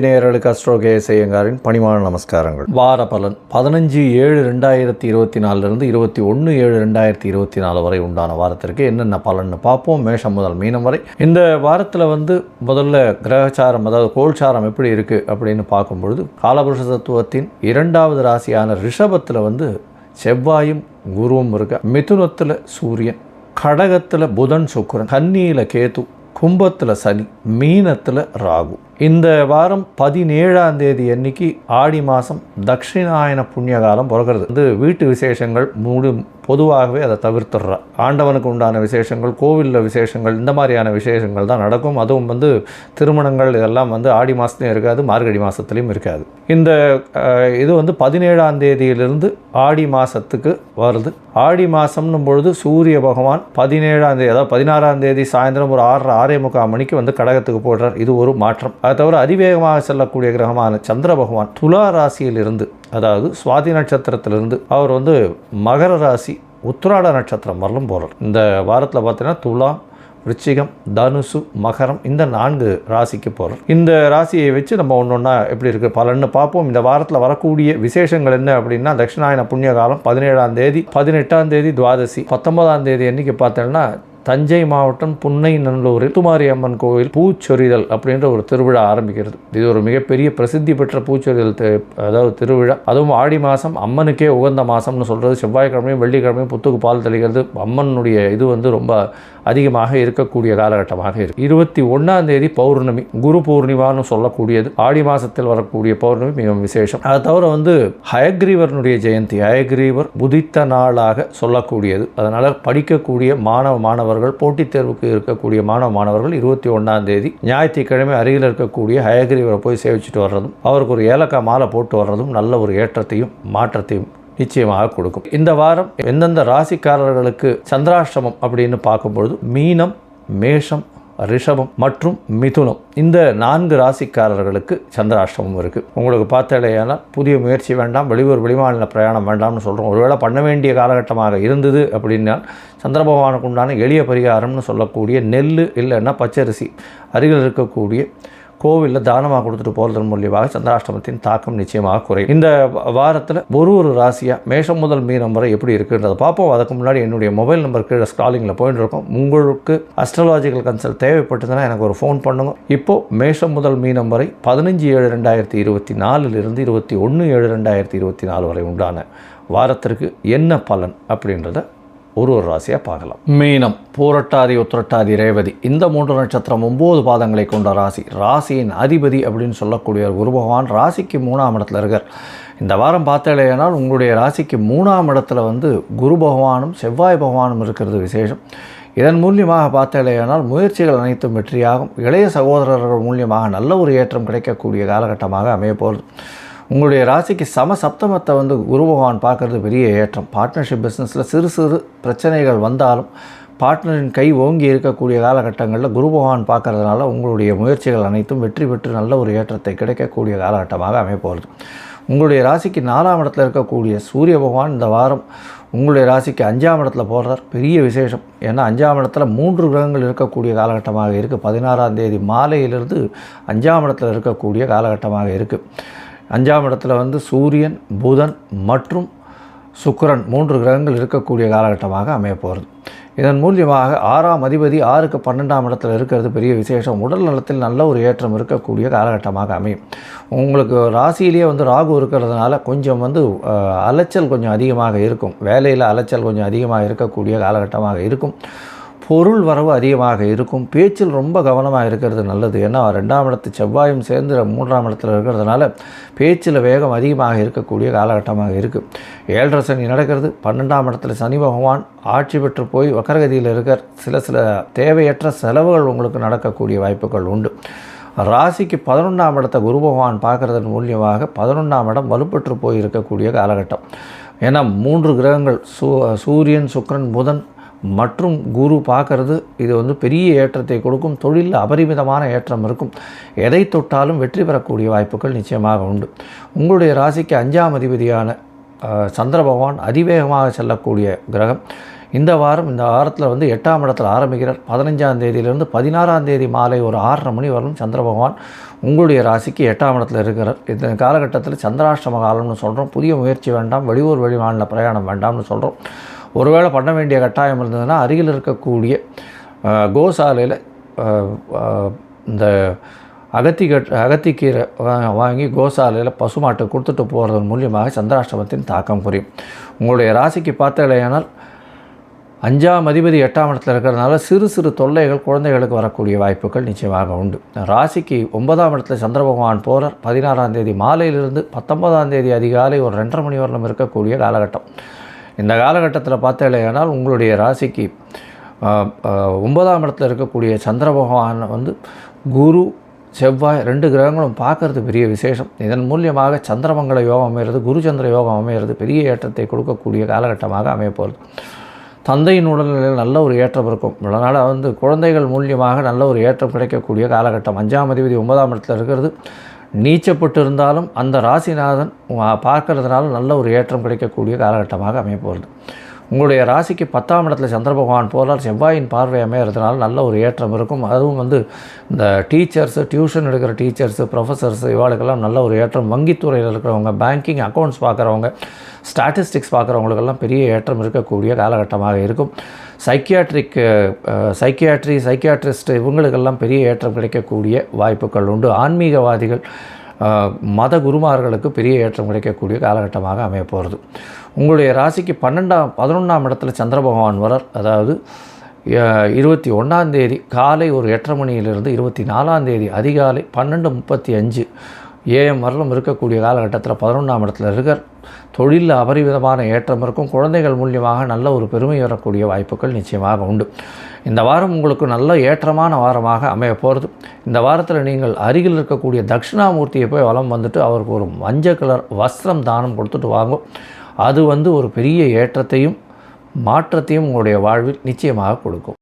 நேயர்களுக்கு astro KS பணிமான நமஸ்காரங்கள். வார பலன் பதினஞ்சு ஏழு ரெண்டாயிரத்தி இருபத்தி நாலுலேருந்து இருபத்தி ஒன்று ஏழு ரெண்டாயிரத்தி இருபத்தி நாலு வரை உண்டான வாரத்திற்கு என்னென்ன பலன்னு பார்ப்போம். மேஷம் முதல் மீனம் வரை. இந்த வாரத்தில் வந்து முதல்ல கிரகச்சாரம் அதாவது கோல்சாரம் எப்படி இருக்குது அப்படின்னு பார்க்கும்பொழுது காலபுருஷ தத்துவத்தின் இரண்டாவது ராசியான ரிஷபத்தில் வந்து செவ்வாயும் குருவும் இருக்க. மிதுனத்தில் சூரியன் கடகத்தில் புதன் சுக்கரன் கன்னியில் கேது கும்பத்தில் சனி மீனத்தில் ராகு. இந்த வாரம் பதினேழாம் தேதி அன்னைக்கு ஆடி மாதம் தட்சிணாயன புண்ணிய காலம் பிறக்கிறது. வந்து வீட்டு விசேஷங்கள் மூடு பொதுவாகவே அதை தவிர்த்துடுறா. ஆண்டவனுக்கு உண்டான விசேஷங்கள் கோவிலில் விசேஷங்கள் இந்த மாதிரியான விசேஷங்கள் தான் நடக்கும். அதுவும் வந்து திருமணங்கள் இதெல்லாம் வந்து ஆடி மாதத்துலையும் இருக்காது மார்கழி மாதத்துலேயும் இருக்காது. இந்த இது வந்து பதினேழாம் தேதியிலிருந்து ஆடி மாதத்துக்கு வருது. ஆடி மாதம்னும் பொழுது சூரிய பகவான் பதினேழாம் தேதி அதாவது பதினாறாம் தேதி சாயந்தரம் ஒரு ஆறரை ஆறே முக்கால் மணிக்கு வந்து கடகத்துக்கு போடுறார். இது ஒரு மாற்றம். அதை தவிர அதிவேகமாக செல்லக்கூடிய கிரகமான சந்திர பகவான் துலா ராசியிலிருந்து அதாவது சுவாதி நட்சத்திரத்திலிருந்து அவர் வந்து மகர ராசி உத்திராட நட்சத்திரம் வரலும் போகிறார் இந்த வாரத்தில் பார்த்தீங்கன்னா துலா விருச்சிகம் தனுசு மகரம் இந்த நான்கு ராசிக்கு போகிறோம் இந்த ராசியை வச்சு நம்ம ஒன்று ஒன்றா எப்படி இருக்குது பலன்னு பார்ப்போம். இந்த வாரத்தில் வரக்கூடிய விசேஷங்கள் என்ன அப்படின்னா தட்சிணாயன புண்ணிய காலம் பதினேழாம் தேதி பதினெட்டாம் தேதி துவாதசி பத்தொன்பதாம் தேதி என்றைக்கு பார்த்தோம்னா தஞ்சை மாவட்டம் புன்னை நல்லூரில் துமாரி அம்மன் கோவில் பூச்சொரிதல் அப்படின்ற ஒரு திருவிழா ஆரம்பிக்கிறது. இது ஒரு மிகப்பெரிய பிரசித்தி பெற்ற பூச்சொரிதல் அதாவது திருவிழா. அதுவும் ஆடி மாதம் அம்மனுக்கே உகந்த மாதம்னு சொல்கிறது செவ்வாய்க்கிழமையும் வெள்ளிக்கிழமையும் புத்துக்கு பால் தெளிக்கிறது. அம்மனுடைய இது வந்து ரொம்ப அதிகமாக இருக்கக்கூடிய காலகட்டமாக இருக்கு. இருபத்தி ஒன்றாம் தேதி பௌர்ணமி குரு பூர்ணிமான்னு சொல்லக்கூடியது. ஆடி மாதத்தில் வரக்கூடிய பௌர்ணமி மிகவும் விசேஷம். அதை தவிர வந்து ஹயக்ரீவர்னுடைய ஜெயந்தி ஹயக்ரீவர் புதித்த நாளாக சொல்லக்கூடியது. அதனால் படிக்கக்கூடிய மாணவ மாணவர் மாணவர்கள் போட்டித் தேர்வுக்கு இருக்கக்கூடிய மாணவ மாணவர்கள் இருபத்தி ஒன்றாம் தேதி ஞாயிற்றுக்கிழமை அருகில் இருக்கக்கூடிய ஹயகிரிவரை போய் சேவிச்சுட்டு வர்றதும் அவருக்கு ஒரு ஏலக்காய் மாலை போட்டு வர்றதும் நல்ல ஒரு ஏற்றத்தையும் மாற்றத்தையும் நிச்சயமாக கொடுக்கும். இந்த வாரம் எந்தெந்த ராசிக்காரர்களுக்கு சந்திராஷ்டமம் அப்படின்னு பார்க்கும்பொழுது மீனம் மேஷம் ரிஷபம் மற்றும் மிதுனம். இந்த நான்கு ராசிக்காரர்களுக்கு சந்திராஷ்டமம் இருக்குது உங்களுக்கு பார்த்தாலேயானால் புதிய முயற்சி வேண்டாம் வெளியூர் வெளிமாநில பிரயாணம் வேண்டாம்னு சொல்கிறோம் ஒருவேளை பண்ண வேண்டிய காலகட்டமாக இருந்தது அப்படின்னா சந்திர பகவானுக்கு உண்டான எளிய பரிகாரம்னு சொல்லக்கூடிய நெல் இல்லைன்னா பச்சரிசி. அருகில் இருக்கக்கூடிய கோவிலில் தானமாக கொடுத்துட்டு போகிறதன் மூலியமாக சந்திராஷ்டமத்தின் தாக்கம் நிச்சயமாக குறையும். இந்த வாரத்தில் ஒரு ஒரு ராசியாக மேஷம் முதல் மீனம் வரை எப்படி இருக்குன்றதை பார்ப்போம். அதுக்கு முன்னாடி என்னுடைய மொபைல் நம்பர் கீழே ஸ்காலிங்கில் போயிட்டு இருக்கோம் உங்களுக்கு அஸ்ட்ராலாஜிக்கல் கன்சல்ட் தேவைப்பட்டதுன்னா எனக்கு ஒரு ஃபோன் பண்ணுங்க. இப்போது மேஷம் முதல் மீனம் வரை பதினஞ்சு ஏழு ரெண்டாயிரத்தி இருபத்தி நாலுலேருந்து இருபத்தி ஒன்று ஏழு ரெண்டாயிரத்தி இருபத்தி நாலு வரை உண்டான வாரத்திற்கு என்ன பலன் அப்படின்றத ஒரு ஒரு ராசியாக பார்க்கலாம். மீனம் பூரட்டாதி உத்திரட்டாதி ரேவதி இந்த மூன்று நட்சத்திரம் ஒம்பது பாதங்களை கொண்ட ராசி. ராசியின் அதிபதி அப்படின்னு சொல்லக்கூடிய குரு பகவான் ராசிக்கு மூணாம் இடத்துல இருக்கார். இந்த வாரம் பார்த்தாலேனால் உங்களுடைய ராசிக்கு மூணாம் இடத்துல வந்து குரு பகவானும் செவ்வாய் பகவானும் இருக்கிறது விசேஷம். இதன் மூலியமாக பார்த்தாலேயானால் முயற்சிகள் அனைத்தும் வெற்றியாகும். இளைய சகோதரர்கள் மூலியமாக நல்ல ஒரு ஏற்றம் கிடைக்கக்கூடிய காலகட்டமாக அமையப்போகிறது உங்களுடைய ராசிக்கு சம சப்தமத்தை வந்து குரு பகவான் பெரிய ஏற்றம். பார்ட்னர்ஷிப் பிஸ்னஸில் சிறு சிறு பிரச்சனைகள் வந்தாலும் பார்ட்னரின் கை ஓங்கி இருக்கக்கூடிய காலகட்டங்களில் குரு பகவான் பார்க்கறதுனால உங்களுடைய முயற்சிகள் அனைத்தும் வெற்றி பெற்று நல்ல ஒரு ஏற்றத்தை கிடைக்கக்கூடிய காலகட்டமாக அமைப்போகிறது உங்களுடைய ராசிக்கு நாலாம் இடத்துல இருக்கக்கூடிய சூரிய பகவான் இந்த வாரம் உங்களுடைய ராசிக்கு அஞ்சாம் இடத்துல போடுறார் பெரிய விசேஷம். ஏன்னா அஞ்சாம் இடத்துல மூன்று கிரகங்கள் இருக்கக்கூடிய காலகட்டமாக இருக்குது பதினாறாம் தேதி மாலையிலிருந்து அஞ்சாம் இடத்துல இருக்கக்கூடிய காலகட்டமாக இருக்குது அஞ்சாம் இடத்துல வந்து சூரியன் புதன் மற்றும் சுக்கிரன் மூன்று கிரகங்கள் இருக்கக்கூடிய காலகட்டமாக அமையப்போகிறது. இதன் மூலியமாக ஆறாம் அதிபதி ஆறுக்கு பன்னெண்டாம் இடத்துல இருக்கிறது பெரிய விசேஷம். உடல் நலத்தில் நல்ல ஒரு ஏற்றம் இருக்கக்கூடிய காலகட்டமாக அமையும். உங்களுக்கு ராசியிலேயே வந்து ராகு இருக்கிறதுனால கொஞ்சம் வந்து அலைச்சல் கொஞ்சம் அதிகமாக இருக்கும். வேலையில் அலைச்சல் கொஞ்சம் அதிகமாக இருக்கக்கூடிய காலகட்டமாக இருக்கும். பொருள் வரவு அதிகமாக இருக்கும். பேச்சில் ரொம்ப கவனமாக இருக்கிறது நல்லது. ஏன்னா ரெண்டாம் இடத்து செவ்வாயும் சேர்ந்து மூன்றாம் இடத்துல இருக்கிறதுனால பேச்சில் வேகம் அதிகமாக இருக்கக்கூடிய காலகட்டமாக இருக்குது ஏழரை சனி நடக்கிறது. பன்னெண்டாம் இடத்துல சனி பகவான் ஆட்சி பெற்று போய் வக்கரகதியில் இருக்கிற சில சில தேவையற்ற செலவுகள் உங்களுக்கு நடக்கக்கூடிய வாய்ப்புகள் உண்டு. ராசிக்கு பதினொன்றாம் இடத்தை குரு பகவான் பார்க்குறதன் மூலியமாக பதினொன்றாம் இடம் வலுப்பெற்று போய் இருக்கக்கூடிய காலகட்டம். ஏன்னா மூன்று கிரகங்கள் சூ சூரியன் சுக்கரன் புதன் மற்றும் குரு பார்க்கறது இது வந்து பெரிய ஏற்றத்தை கொடுக்கும். தொழிலில் அபரிமிதமான ஏற்றம் இருக்கும். எதை தொட்டாலும் வெற்றி பெறக்கூடிய வாய்ப்புகள் நிச்சயமாக உண்டு. உங்களுடைய ராசிக்கு அஞ்சாம் அதிபதியான சந்திர பகவான் அதிவேகமாக செல்லக்கூடிய கிரகம். இந்த வாரம் இந்த வாரத்தில் வந்து எட்டாம் இடத்தில் ஆரம்பிக்கிறார். பதினஞ்சாம் தேதியிலிருந்து பதினாறாம் தேதி மாலை ஒரு ஆறரை மணி வரலும் சந்திர பகவான் உங்களுடைய ராசிக்கு எட்டாம் இடத்துல இருக்கிறார். இந்த காலகட்டத்தில் சந்திராஷ்டம காலம்னு சொல்கிறோம் புதிய முயற்சி வேண்டாம். வெளியூர் வெளிமாநில பிரயாணம் வேண்டாம்னு சொல்கிறோம் ஒருவேளை பண்ண வேண்டிய கட்டாயம் இருந்ததுன்னா அருகில் இருக்கக்கூடிய கோசாலையில் இந்த அகத்திக்கட் அகத்திக்கீரை வாங்கி கோசாலையில் பசுமாட்டை கொடுத்துட்டு போகிறதன் மூலியமாக சந்திராஷ்டமத்தின் தாக்கம் குறையும். உங்களுடைய ராசிக்கு பார்த்தாலேயானால் அஞ்சாம் அதிபதி எட்டாம் இடத்துல இருக்கிறதுனால சிறு சிறு தொல்லைகள் குழந்தைகளுக்கு வரக்கூடிய வாய்ப்புகள் நிச்சயமாக உண்டு. ராசிக்கு ஒன்பதாம் இடத்துல சந்திர பகவான் போகிறார் பதினாறாம் தேதி மாலையிலிருந்து பத்தொன்பதாம் தேதி அதிகாலை ஒரு ரெண்டரை மணி வரலும் இருக்கக்கூடிய காலகட்டம். இந்த காலகட்டத்தில் பார்த்தலையானால் உங்களுடைய ராசிக்கு ஒன்பதாம் இடத்துல இருக்கக்கூடிய சந்திர பகவான் வந்து குரு செவ்வாய் ரெண்டு கிரகங்களும் பார்க்கறது பெரிய விசேஷம். இதன் மூலியமாக சந்திரமங்கல யோகம் அமைகிறது குரு சந்திர யோகம் அமைகிறது பெரிய ஏற்றத்தை கொடுக்கக்கூடிய காலகட்டமாக அமையப்போகிறது தந்தையின் உடல்நிலையில் நல்ல ஒரு ஏற்றம் இருக்கும். அதனால் வந்து குழந்தைகள் மூலியமாக நல்ல ஒரு ஏற்றம் கிடைக்கக்கூடிய காலகட்டம். அஞ்சாம் அதிபதி ஒன்பதாம் இடத்துல இருக்கிறது. நீச்சப்பட்டு இருந்தாலும் அந்த ராசிநாதன் பார்க்கறதுனால நல்ல ஒரு ஏற்றம் கிடைக்கக்கூடிய காலகட்டமாக அமையப்போகிறது. உங்களுடைய ராசிக்கு பத்தாம் இடத்துல சந்திர பகவான் போகிறார் செவ்வாயின் பார்வை அமையறதுனால நல்ல ஒரு ஏற்றம் இருக்கும். அதுவும் வந்து இந்த டீச்சர்ஸு டியூஷன் எடுக்கிற டீச்சர்ஸு ப்ரொஃபஸர்ஸு இவாளுக்கெல்லாம் நல்ல ஒரு ஏற்றம். வங்கித்துறையில் இருக்கிறவங்க பேங்கிங் அக்கௌண்ட்ஸ் பார்க்குறவங்க ஸ்டாட்டிஸ்டிக்ஸ் பார்க்குறவங்களுக்கெல்லாம் பெரிய ஏற்றம் இருக்கக்கூடிய காலகட்டமாக இருக்கும். சைக்கியாட்ரிக் சைக்கியாட்ரி சைக்கியாட்ரிஸ்ட் இவங்களுக்கெல்லாம் பெரிய ஏற்றம் கிடைக்கக்கூடிய வாய்ப்புகள் உண்டு. ஆன்மீகவாதிகள் மத குருமார்களுக்கு பெரிய ஏற்றம் கிடைக்கக்கூடிய காலகட்டமாக அமைய போகிறது உங்களுடைய ராசிக்கு பன்னெண்டாம் பதினொன்றாம் இடத்துல சந்திர பகவான் வரார் அதாவது இருபத்தி ஒன்றாம் தேதி காலை ஒரு எட்டரை மணியிலிருந்து இருபத்தி நாலாம் தேதி அதிகாலை பன்னெண்டு முப்பத்தி அஞ்சு ஏஎம் வரலும் இருக்கக்கூடிய காலகட்டத்தில் பதினொன்றாம் இடத்துல இருக்கார். தொழிலில் அபரிவிதமான ஏற்றம் இருக்கும். குழந்தைகள் மூலியமாக நல்ல ஒரு பெருமை வரக்கூடிய வாய்ப்புகள் நிச்சயமாக உண்டு. இந்த வாரம் உங்களுக்கு நல்ல ஏற்றமான வாரமாக அமைய போகிறது இந்த வாரத்தில் நீங்கள் அருகில் இருக்கக்கூடிய தட்சிணாமூர்த்தியை போய் வளம் வந்துட்டு அவருக்கு ஒரு மஞ்சள் கலர் வஸ்திரம் தானம் கொடுத்துட்டு வாங்கும் அது வந்து ஒரு பெரிய ஏற்றத்தையும் மாற்றத்தையும் உங்களுடைய வாழ்வில் நிச்சயமாக கொடுக்கும்.